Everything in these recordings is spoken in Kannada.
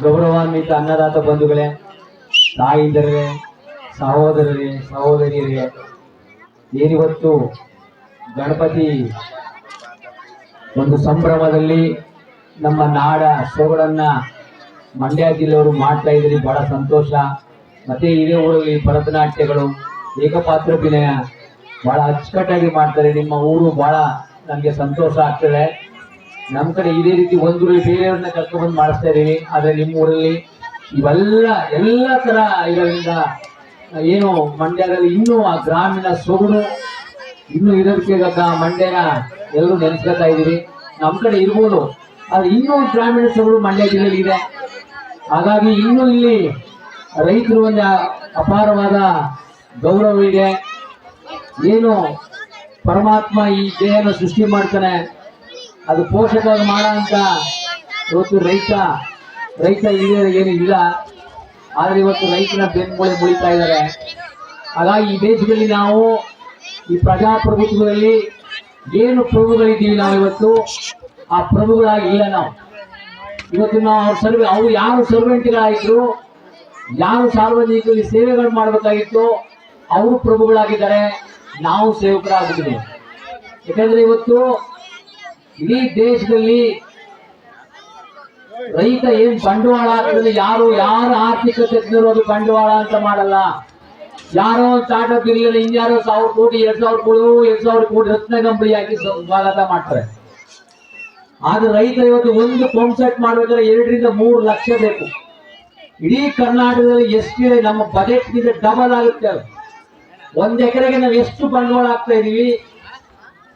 ಗೌರವಾನ್ವಿತ ಅನ್ನದಾತ ಬಂಧುಗಳೇ, ತಾಯಿಂದರೇ, ಸಹೋದರರೇ, ಸಹೋದರಿಯರೇ ಏನಿವತ್ತು ಗಣಪತಿ ಒಂದು ಸಂಭ್ರಮದಲ್ಲಿ ನಮ್ಮ ನಾಡ ಸೊಗಡನ್ನ ಮಂಡ್ಯ ಜಿಲ್ಲೆಯವರು ಮಾಡ್ತಾ ಇದ್ರಿ, ಬಹಳ ಸಂತೋಷ. ಮತ್ತೆ ಇದೇ ಊರಲ್ಲಿ ಭರತನಾಟ್ಯಗಳು ಏಕಪಾತ್ರಾಭಿನಯ ಬಹಳ ಅಚ್ಚುಕಟ್ಟಾಗಿ ಮಾಡ್ತಾರೆ. ನಿಮ್ಮ ಊರು ಬಹಳ ನಮಗೆ ಸಂತೋಷ ಆಗ್ತದೆ. ನಮ್ಮ ಕಡೆ ಇದೇ ರೀತಿ ಒಂದೂರಲ್ಲಿ ಬೇರೆಯವ್ರನ್ನ ಕರ್ಕೊಂಡ್ಬಂದು ಮಾಡಿಸ್ತಾ ಇದೀವಿ ಆದ್ರೆ ನಿಮ್ಮ ಊರಲ್ಲಿ ಇವೆಲ್ಲ, ಎಲ್ಲ ತರ ಇರೋದ್ರಿಂದ ಏನು ಮಂಡ್ಯದಲ್ಲಿ ಇನ್ನೂ ಆ ಗ್ರಾಮೀಣ ಸೊಗಡು ಇನ್ನೂ ಇರೋದಕ್ಕೆ ಮಂಡ್ಯನ ಎಲ್ಲರೂ ನೆನೆಸ್ಕೊತಾ ಇದೀವಿ ನಮ್ಮ ಕಡೆ ಇರ್ಬೋದು, ಆದ್ರೆ ಇನ್ನೂ ಗ್ರಾಮೀಣ ಸೊಗಡು ಮಂಡ್ಯ ಜಿಲ್ಲೆಯಲ್ಲಿ ಇದೆ. ಹಾಗಾಗಿ ಇನ್ನೂ ಇಲ್ಲಿ ರೈತರು ಒಂದು ಅಪಾರವಾದ ಗೌರವ ಇದೆ. ಏನು ಪರಮಾತ್ಮ ಈ ದೇಹನ ಸೃಷ್ಟಿ ಮಾಡ್ತಾನೆ ಅದು ಪೋಷಕವಾಗಿ ಮಾಡೋ ಅಂತ ಇವತ್ತು ರೈತ ರೈತ ಇದೆ ಏನು ಇಲ್ಲ. ಆದ್ರೆ ಇವತ್ತು ರೈತನ ಬೆನ್ಮೂಳೆ ಮುಳಿತಾ ಇದ್ದಾರೆ ಹಾಗಾಗಿ ಈ ದೇಶದಲ್ಲಿ ನಾವು, ಈ ಪ್ರಜಾಪ್ರಭುತ್ವದಲ್ಲಿ ಏನು ಪ್ರಭುಗಳಿದ್ದೀವಿ ನಾವು ಇವತ್ತು? ಆ ಪ್ರಭುಗಳಾಗಿ ಇಲ್ಲ ನಾವು. ಇವತ್ತು ನಾವು ಅವ್ರ ಸರ್ವೆ, ಅವ್ರು ಯಾರು ಸರ್ವೆಂಟ್ಗಳಾಗಿದ್ರು ಯಾರು ಸಾರ್ವಜನಿಕರಲ್ಲಿ ಸೇವೆಗಳು ಮಾಡಬೇಕಾಗಿತ್ತು, ಅವರು ಪ್ರಭುಗಳಾಗಿದ್ದಾರೆ. ನಾವು ಸೇವಕರಾಗಿದ್ದೀವಿ. ಯಾಕಂದ್ರೆ ಇವತ್ತು ಇಡೀ ದೇಶದಲ್ಲಿ ರೈತ ಏನ್ ಬಂಡವಾಳ ಹಾಕಿದ್ರೆ ಯಾರು, ಯಾರ ಆರ್ಥಿಕ ತಜ್ಞರು ಅದು ಬಂಡವಾಳ ಅಂತ ಮಾಡಲ್ಲ. ಯಾರೋ ಸ್ಟಾರ್ಟ್ಅಪ್ ಇರಲಿಲ್ಲ ಇನ್ಯಾರೋ ಸಾವಿರ ಕೋಟಿ, ಎರಡ್ ಸಾವಿರ ಕೋಟಿ ಎರಡ್ ಸಾವಿರ ಕೋಟಿ ರತ್ನ ಕಂಪನಿ ಹಾಕಿ ಸ್ವಾಗತ ಮಾಡ್ತಾರೆ. ಆದ್ರೆ ರೈತ ಇವತ್ತು ಒಂದು ಪಂಪ್ ಸೆಟ್ ಮಾಡ್ಬೇಕಾದ್ರೆ ಎರಡರಿಂದ ಮೂರು ಲಕ್ಷ ಬೇಕು. ಇಡೀ ಕರ್ನಾಟಕದಲ್ಲಿ ಎಷ್ಟಿದೆ, ನಮ್ಮ ಬಜೆಟ್ ಡಬಲ್ ಆಗುತ್ತೆ. ಒಂದ್ ಎಕರೆಗೆ ನಾವು ಎಷ್ಟು ಬಂಡವಾಳ ಹಾಕ್ತಾ ಇದೀವಿ?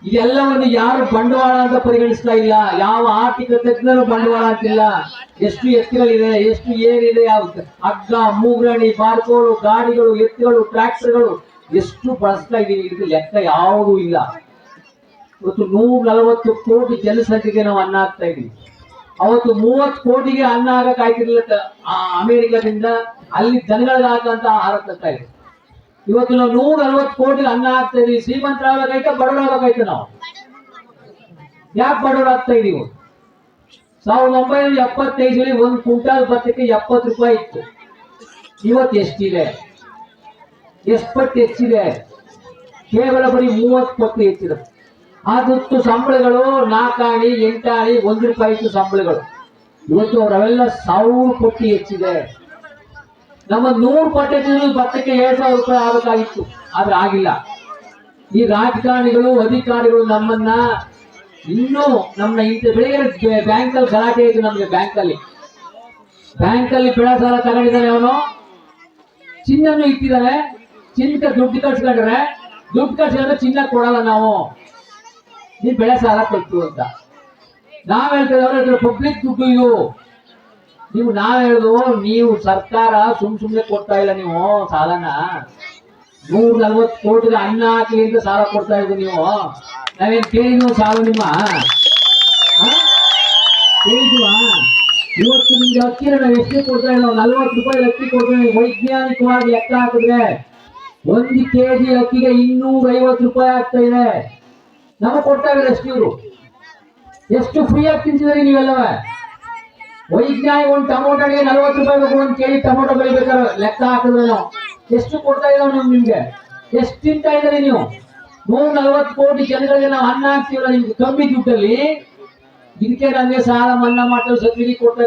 ಇದೆಲ್ಲವನ್ನು ಯಾರು ಬಂಡವಾಳ ಅಂತ ಪರಿಗಣಿಸ್ತಾ ಇಲ್ಲ. ಯಾವ ಆರ್ಥಿಕ ತಜ್ಞರು ಬಂಡವಾಳ ಅಂತಿಲ್ಲ ಎಷ್ಟು ಎತ್ತುಗಳಿದೆ, ಎಷ್ಟು ಏನಿದೆ ಯಾವ ಅಗ್ಗ ಮೂಗರಣಿ ಬಾರ್ಕೋಳು ಗಾಡಿಗಳು, ಎತ್ತುಗಳು, ಟ್ರ್ಯಾಕ್ಟರ್ಗಳು ಎಷ್ಟು ಬಳಸ್ತಾ ಇದೀವಿ ಇದಕ್ಕೆ ಲೆಕ್ಕ ಯಾವುದೂ ಇಲ್ಲ. ಇವತ್ತು ನೂರ ನಲವತ್ತು ಕೋಟಿ ಜನಸಂಖ್ಯೆಗೆ ನಾವು ಅನ್ನ ಆಗ್ತಾ ಇದೀವಿ ಅವತ್ತು ಮೂವತ್ತು ಕೋಟಿಗೆ ಅನ್ನ ಆಗಕ್ ಆಯ್ತಿರ್ಲಿಲ್ಲ ಆ ಅಮೆರಿಕದಿಂದ ಅಲ್ಲಿ ಜನಗಳಿಗೆ ಆಹಾರ ತರ್ತಾ ಇದೆ ಇವತ್ತು ನಾವು ನೂರ ಅರವತ್ತು ಕೋಟಿ ಅನ್ನ ಹಾಕ್ತಾ ಇದೀವಿ. ಶ್ರೀಮಂತರಾಗಬೇಕಾಯ್ತ ಬಡವರಾಗಬೇಕಾಯ್ತ ನಾವು? ಯಾಕೆ ಬಡವರಾಗ್ತಾ ಇದೀವಿ? ಸಾವಿರದ ಒಂಬೈನೂರ ಎಪ್ಪತ್ತೈದರಲ್ಲಿ ಒಂದು ಕ್ವಿಂಟಾಲ್ ಭತ್ತಕ್ಕೆ ಎಪ್ಪತ್ತು ರೂಪಾಯಿ ಇತ್ತು. ಇವತ್ತು ಎಷ್ಟಿದೆ? ಎಷ್ಟು ಪಟ್ಟು ಹೆಚ್ಚಿದೆ? ಕೇವಲ ಬರೀ ಮೂವತ್ತು ಪಟ್ಟು ಹೆಚ್ಚಿದೆ. ಆದಷ್ಟು ಸಂಬಳಗಳು ನಾಲ್ಕಾಣಿ, ಎಂಟಾಣಿ, ಒಂದು ರೂಪಾಯಿ ಇತ್ತು ಸಂಬಳಗಳು. ಇವತ್ತು ಅವರವೆಲ್ಲ ಸಾವಿರ ಪಟ್ಟು ಹೆಚ್ಚಿದೆ. ನಮ್ಮ ನೂರು ಪಟ್ಟೆ ಜನರು ಭತ್ತಕ್ಕೆ ಏಳು ಸಾವಿರ ರೂಪಾಯಿ ಆಗಬೇಕಾಗಿತ್ತು, ಆದ್ರೆ ಆಗಿಲ್ಲ. ಈ ರಾಜಕಾರಣಿಗಳು, ಅಧಿಕಾರಿಗಳು ನಮ್ಮನ್ನ ಇನ್ನೂ ನಮ್ಮ ಇಂಥ ಬೆಳಿಗ್ಗೆ ಬ್ಯಾಂಕಲ್ಲಿ ಗಲಾಟೆ ಆಯ್ತು ನಮಗೆ ಬ್ಯಾಂಕಲ್ಲಿ. ಬ್ಯಾಂಕಲ್ಲಿ ಬೆಳೆ ಸಾಲ ತಗೊಂಡಿದ್ದಾನೆ ಅವನು. ಚಿನ್ನನು ಇಟ್ಟಿದ್ದಾನೆ. ಚಿನ್ನಕ್ಕೆ ದುಡ್ಡು ಕಳ್ಸ್ಕೊಂಡ್ರೆ ದುಡ್ಡು ಕಳ್ಸ್ಕೊಂಡ್ರೆ ಚಿನ್ನ ಕೊಡಲ್ಲ ನಾವು. ನೀನ್ ಬೆಳೆ ಸಾಲ ಕೊಟ್ಟು ಅಂತ. ನಾವ್ ಹೇಳ್ತಿದ್ದವ್ರೆ ಪಬ್ಲಿಕ್ ದುಡ್ಡು ಇವು ನೀವು ನಾವ್ ಹೇಳುದು, ನೀವು ಸರ್ಕಾರ ಸುಮ್ ಸುಮ್ನೆ ಕೊಡ್ತಾ ಇಲ್ಲ ನೀವು, ಸಾಲನ. ನೂರ ನಲ್ವತ್ತು ಕೋಟಿ ಅನ್ನ ಹಾಕಿ ಅಂತ ಸಾಲ ಕೊಡ್ತಾ ಇದ್ದೀವಿ ನೀವು. ನಾವೇನ್ ಕೇಳಿದ್ವು ಸಾಲ ನಿಮ್ಮ? ಇವತ್ತು ನಿಮ್ಗೆ ಅಕ್ಕಿ ನಾವು ಎಷ್ಟು ಕೊಡ್ತಾ ಇಲ್ಲ ನಲ್ವತ್ತು ರೂಪಾಯಿ ಅಕ್ಕಿ ಕೊಡ್ತೀವಿ ವೈಜ್ಞಾನಿಕವಾಗಿ ಲೆಕ್ಕ ಹಾಕಿದ್ರೆ ಒಂದು ಕೆಜಿ ಅಕ್ಕಿಗೆ ಇನ್ನೂರ ಐವತ್ತು ರೂಪಾಯಿ ಆಗ್ತಾ ಇದೆ. ನಮಗೆ ಕೊಡ್ತಾ ಇಲ್ಲ ಎಷ್ಟು ಇವರು. ಎಷ್ಟು ಫ್ರೀಯಾಗಿ ತಿಂತಿದ್ರಿ ನೀವೆಲ್ಲವ? ವೈಜ್ಞಾನಿಕ ಒಂದು ಟೊಮೊಟೊಗೆ ನಲ್ವತ್ತು ರೂಪಾಯಿ ಬೇಕು ಒಂದು ಕೆಜಿ ಟೊಮೊಟೊ ಬೆಳಿಬೇಕಾದ್ರೆ ಲೆಕ್ಕ ಹಾಕಿದ್ರೆ ನಾವು ಎಷ್ಟು ಕೊಡ್ತಾ ಇದಾವೆ ನಾವು ನಿಮ್ಗೆ? ಎಷ್ಟು ತಿಂತಾ ಇದ್ದೀರಿ ನೀವು? ನೂರ ನಲ್ವತ್ತು ಕೋಟಿ ಜನಗಳಿಗೆ ನಾವು ಅನ್ನ ಹಾಕ್ತೀವಲ್ಲ ನಿಮ್ಗೆ ಕಮ್ಮಿ ದುಡ್ಡಲ್ಲಿ? ಇದಕ್ಕೆ ನಮಗೆ ಸಾಲ ಮನ್ನಾ ಮಾಡ್ತಾರೆ ಸಬ್ಸಿಡಿ ಕೊಡ್ತಾರೆ